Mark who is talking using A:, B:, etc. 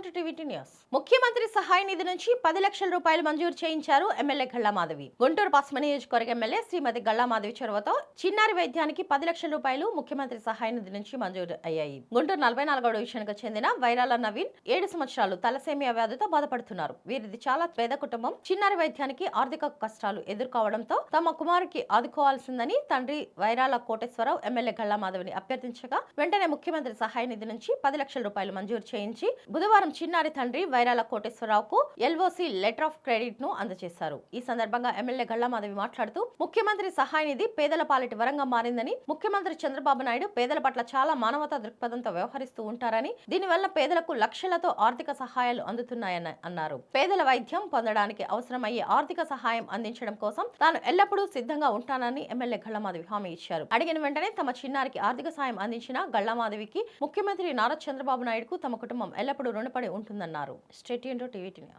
A: Welcome to TV news ముఖ్యమంత్రి సహాయ నిధి నుంచి పది లక్షల రూపాయలు మంజూరు చేయించారు ఎమ్మెల్యే గల్లా మాధవి. గుంటూరు పశ్చిమ నియోజకవర్గ ఎమ్మెల్యే శ్రీమతి గల్లా మాధవి చొరవతో చిన్నారి వైద్యానికి పది లక్షల రూపాయలు ముఖ్యమంత్రి సహాయ నిధి నుంచి మంజూరు అయ్యాయి. గుంటూరు నలభై నాలుగో డివిజన్కు చెందిన వైరాల నవీన్ ఏడు సంవత్సరాలు తలసేమియా వ్యాధితో బాధపడుతున్నారు. వీరిది చాలా పేద కుటుంబం. చిన్నారి వైద్యానికి ఆర్థిక కష్టాలు ఎదుర్కోవడంతో తమ కుమారుకి ఆదుకోవాల్సిందని తండ్రి వైరాల కోటేశ్వరరావు ఎమ్మెల్యే గల్లా మాధవిని అభ్యర్థించగా వెంటనే ముఖ్యమంత్రి సహాయ నిధి నుంచి పది లక్షల రూపాయలు మంజూరు చేయించి బుధవారం చిన్నారి తండ్రి వైరాల కోటేశ్వరరావుకు ఎల్ఓసి లెటర్ ఆఫ్ క్రెడిట్ను అందజేశారు. ఈ సందర్భంగా ఎమ్మెల్యే గళ్ళమాధవి మాట్లాడుతూ ముఖ్యమంత్రి సహాయ నిధి పేదల పాలిటి వరంగా మారిందని ముఖ్యమంత్రి చంద్రబాబు నాయుడు పేదల పట్ల చాలా మానవతా దృక్పథంతో వ్యవహరిస్తూ ఉంటారని దీనివల్ల పేదలకు లక్షలతో ఆర్థిక సహాయాలు అందుతున్నాయని అన్నారు. పేదల వైద్యం పొందడానికి అవసరమయ్యే ఆర్థిక సహాయం అందించడం కోసం తాను ఎల్లప్పుడూ సిద్ధంగా ఉంటానని ఎమ్మెల్యే గళ్ళమాధవి హామీ ఇచ్చారు. అడిగిన వెంటనే తమ చిన్నారికి ఆర్థిక సాయం అందించిన గళ్ళమాధవికి ముఖ్యమంత్రి నారా చంద్రబాబు నాయుడుకు తమ కుటుంబం ఎల్లప్పుడూ రుణపడి ఉంటుందన్నారు. State TV news.